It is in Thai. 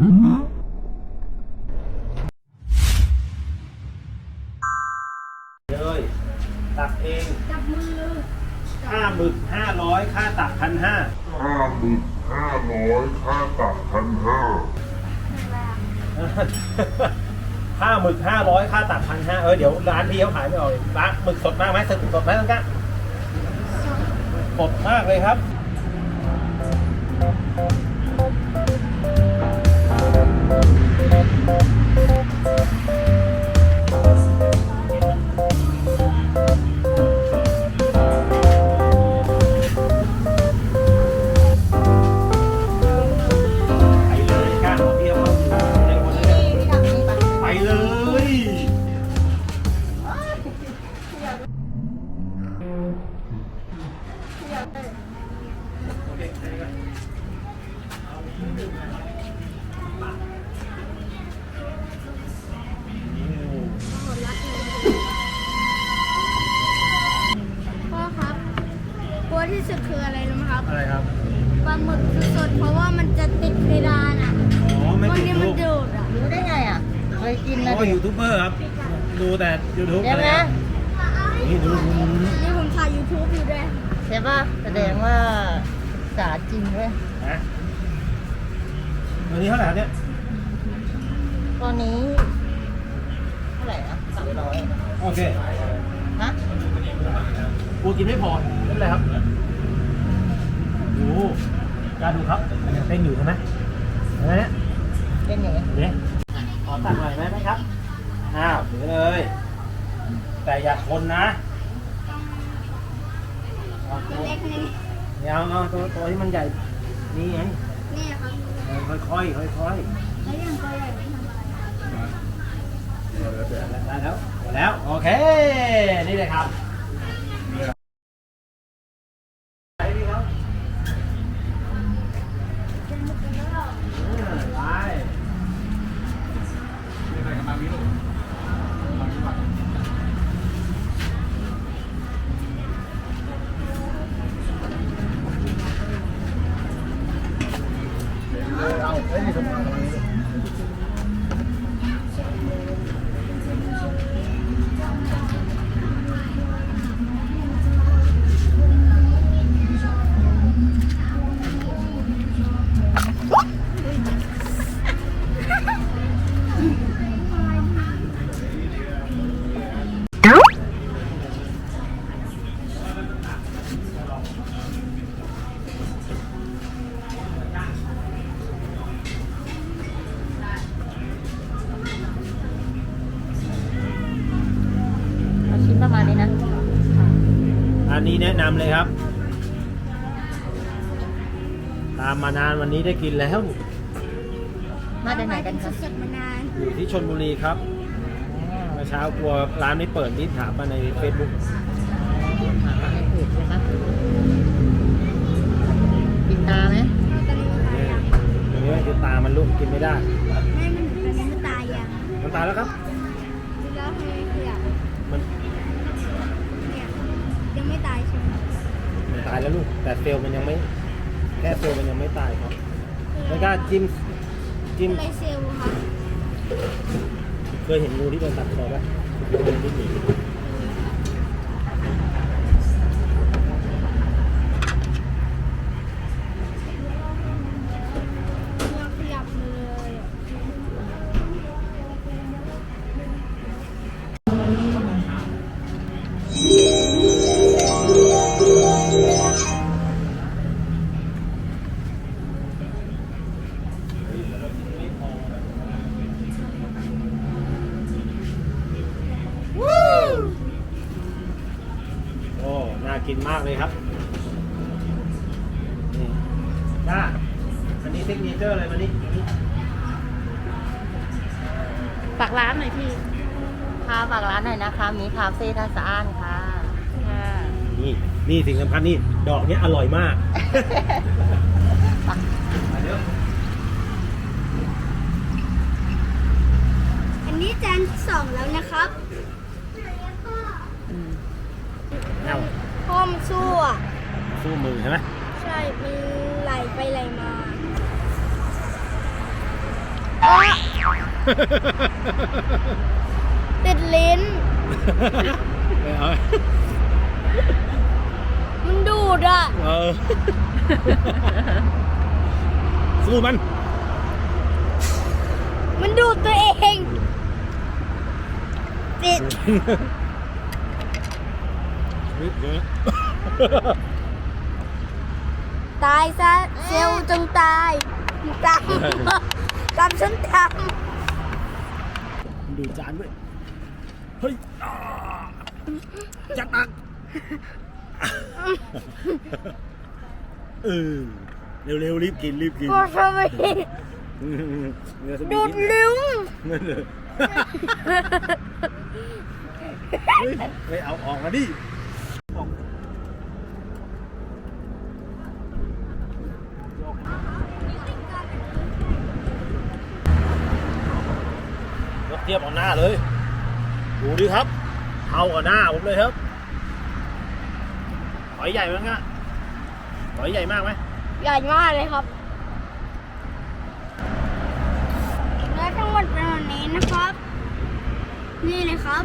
เลยตักเองจับมือค่าหมึกห้าร้อยค่าตักพันห้าห้าหมื่นห้าร้อยค่าตักพันห้าค่าหมึกห้าร้อยค่าตักพันห้าเออเดี๋ยวร้านพี่เขาขายไม่ออกเลยร้านหมึกสดมากไหมสดสดไหมต้นกล้าสดมากเลยครับ พ่อครับกลัวที่สุดคืออะไรรู้ไหมครับอะไรครับ ปลาหมึกสดๆเพราะว่ามันจะติดเพดานอะอ๋อไม่บางติดทีมัลูนกดูดอะรู้ได้ไงอะ เคยกินนะโอ้เด็กยูทูบเบอร์ครับ ดูแต่ยูทูบใช่ไหม นี่ดูดูดูนี่ผมถ่าย YouTube อยู่ด้วยใช่ป่ะแสดงว่าสาจริงเว้ยนะวันนี้เท่าไหร่ครับเนี่ยตอนนี้เท่าไหร่อะสามร้อยโอเคฮะกูกินไม่พอไม่เป็นไรครับดูการดูครับมันยังเต้นอยู่ใช่ไหมเห็นไหมเนี่ยเป็นอย่างนี้เดี๋ยวขอตักหน่อยได้ไหมครับอ้าวถือเลย แต่อย่าทนนะเอาตัตัววเล็กนี่เดี๋ยวเอาตัวตัวที่มันใหญ่ นี่ไงนี่ครับเออค่อยๆค่อยๆ แล้วอย่างตัวใหญ่ไม่ทำอะไรได้แล้วได้แล้ว โอเค นี่เลยครับ อันนี้แนะนำเลยครับ ตามมานานวันนี้ได้กินแล้ว มาจากไหนกันคะสดๆมานานอยู่ที่ชนบุรีครับเมื่อเช้ากลัวร้านไม่เปิดนี่ถามมาใน Facebook หาในเพจใช่ไหมปิดตาไหมตอนนี้มันตายเนี่ยยังอย่างนี้คือตามันลุกกินไม่ได้ไม่มันตอนนี้มันตายยังมันตายแล้วครับ แล้วให้ขยับ มัน เนี่ยยังไม่ตายใช่ไหม มันตาย แล้วลูก แต่เซลล์มันยังไม่ แค่เซลล์มันยังไม่ตายครับไม่กล้าจิ้ม จิ้ม อะไรเซลล์ครับเคยเห็นงูที่โดนตัดคอไหมงูที่หนี กินมากเลยครับนี่จ้าอันนี้เทคนิเจอร์เลยมันนี่อันนี้ฝากร้านหน่อยพี่ค่ะฝากร้านหน่อยนะคะมีคาเฟ่ท่าสะอ้านค่ะ ค่ะ นี่นี่สิ่งสำคัญนี่ ดอกเนี้ยอร่อยมากมาเดี๋ยว อันนี้จานสองแล้วนะครับ เอา พ่อมนสู้อะ สู้มือ ใช่ไหมใช่มันไหลไปไหลมาติดลิ้น ไม่เอามันดูดอะ เออ สู้มัน มันดูดตัวเองติด ตายซะเซลล์จงตายตามตามฉันทดูจานด้วยเฮ้ยอ่าจัดหนักเออ เร็วๆ รีบกิน รีบกินำก็ทำไมเนื้อสดูมิดกินลิ้วนั่นเลยเฮ้ยไม่เอาออกมาดิออกยกเทียบเอา หน้าเลย ดูดิครับ เท่ากับหน้าผมเลยครับหอยใหญ่ไหมงะหอยใหญ่มากไหมใหญ่มากเลยครับและทั้งหมดเป็นวันนี้นะครับ นี่เลยครับ